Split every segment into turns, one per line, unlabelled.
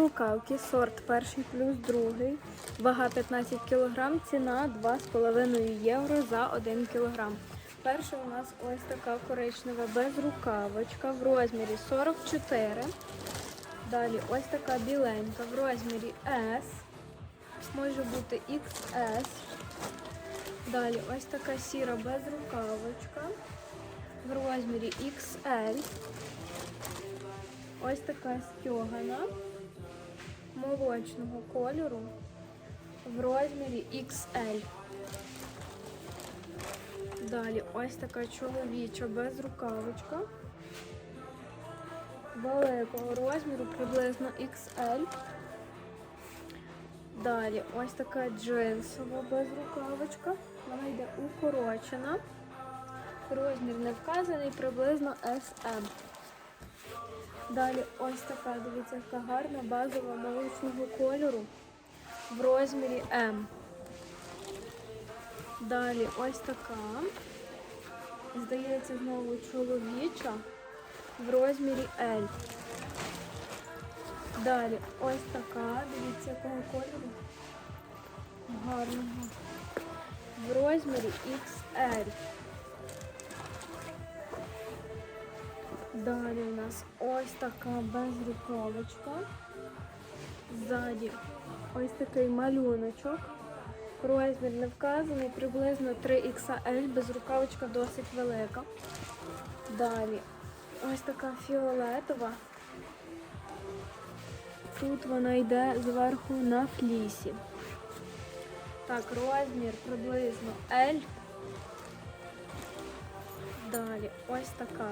рукавки, сорт перший плюс другий, вага 15 кг, ціна 2,5 євро за 1 кг. Перша у нас ось така коричнева безрукавочка в розмірі 44. Далі ось така біленька в розмірі S. Може бути XS. Далі ось така сіра безрукавочка в розмірі XL. Ось така стьогана молочного кольору в розмірі XL. Далі ось така чоловіча безрукавочка великого розміру, приблизно XL. Далі ось така джинсова безрукавочка. Вона йде укорочена. Розмір не вказаний, приблизно SM. Далі ось така, дивіться, яка гарна базова молочного кольору в розмірі М. Далі ось така. Здається, знову чоловіча в розмірі L. Далі ось така, дивіться, якого кольору. Гарного. В розмірі XL. Далі у нас ось така безрукавочка. Ззаді ось такий малюночок. Розмір не вказаний, приблизно 3XL, безрукавочка досить велика. Далі ось така фіолетова. Тут вона йде зверху на флісі. Так, розмір приблизно L. Далі ось така.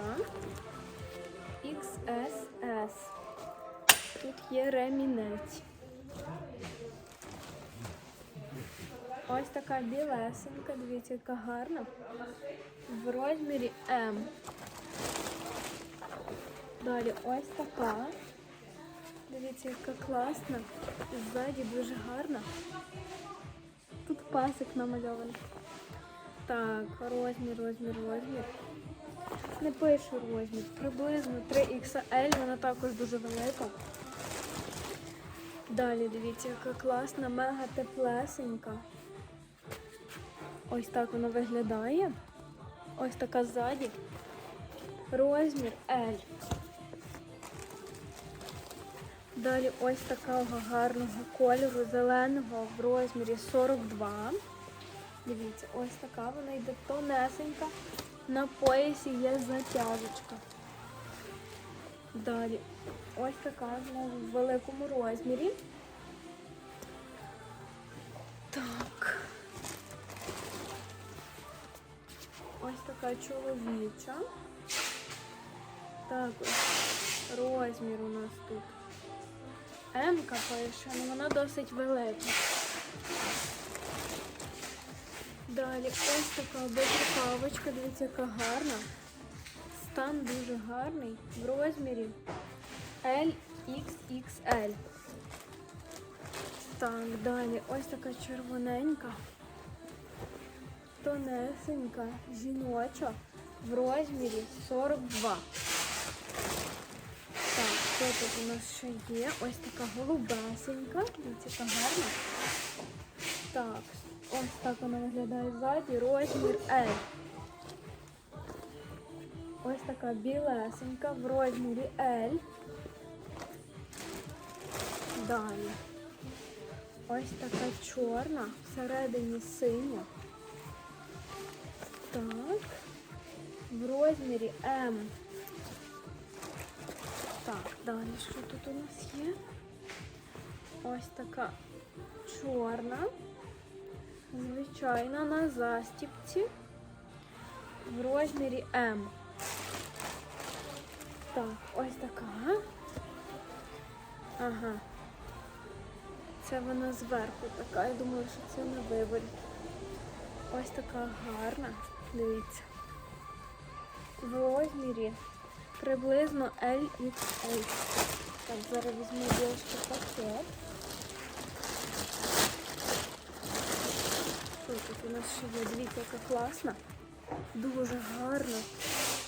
XSS. Тут є ремінець. Ось така білесенька, дивіться, яка гарна. В розмірі М. Далі ось така. Дивіться, яка класна. Ззаді дуже гарна. Тут пасик намальований. Так, розмір, розмір, розмір. Не пишу розмір. Приблизно 3XL, вона також дуже велика. Далі дивіться, яка класна, мега теплесенька. Ось так вона виглядає. Ось така ззаді. Розмір L. Далі ось такого гарного кольору, зеленого в розмірі 42. Дивіться, ось така вона йде тонесенька. На поясі є затяжечка. Далі ось така в великому розмірі. Так. Ось така чоловіча. Так, ось розмір у нас тут. М-ка пише, але вона досить велика. Далі ось така безрукавочка, дивіться, яка гарна. Стан дуже гарний. В розмірі LXXL. Так, далі ось така червоненька, тонесенька, жіноча в розмірі 42. Так, що тут у нас ще є? Ось така голубесенька. Дивіться, яка гарна. Так, ось так вона виглядає ззаді. Розмір L. Ось така білесенька в розмірі L. Далі. Ось така чорна, всередині синя. Так. В розмірі М. Так, далі що тут у нас є? Ось така чорна, звичайна на застіпці в розмірі М. Так, ось така. Ага. Це вона зверху така. Я думала, що це на виборі. Ось така гарна. Дивіться. В розмірі приблизно LXL. Так, зараз візьму білочку пакет. Що тут у нас ще є? Дивіться, яка класна. Дуже гарна.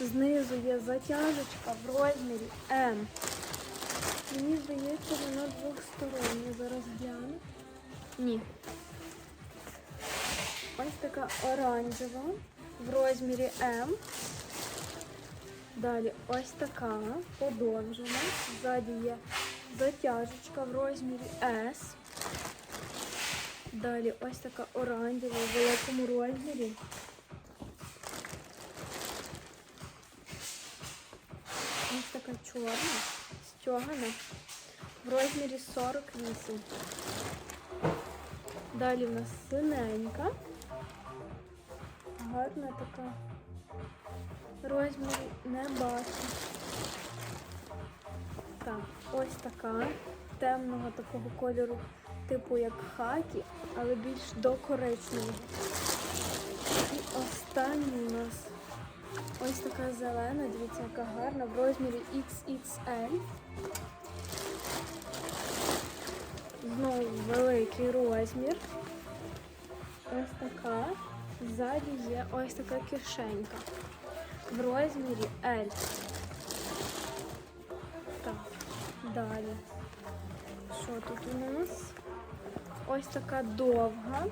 Знизу є затяжечка в розмірі М. Мені здається, вона зараз гляну. Ні. Ось така оранжева в розмірі М. Далі ось така подовжена. Ззаді є затяжечка в розмірі S. Далі ось така оранжева в великому розмірі. Ось така чорна, стягана в розмірі 48. Далі в нас синенька. Гарна така. Розмірі не бачу. Так, ось така. Темного такого кольору, типу як хакі, але більш до. І останній у нас ось така зелена, дивіться, яка гарна, в розмірі XXL. Знову великий розмір. Ось така. Ззаді є ось така кишенька. В розмірі L. далі. Що тут у нас? Ось така довга.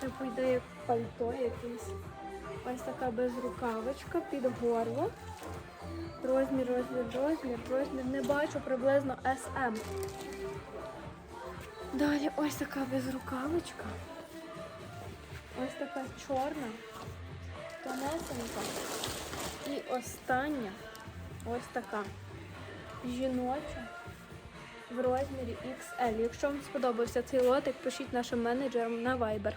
Типу йде як пальто якесь. Ось така безрукавочка під горло. Розмір, розмір, розмір, розмір. Не бачу приблизно SM. Далі ось така безрукавочка. Ось така чорна, тонесенька. І остання ось така жіноча в розмірі XL. Якщо вам сподобався цей лотик, пишіть нашим менеджерам на Viber.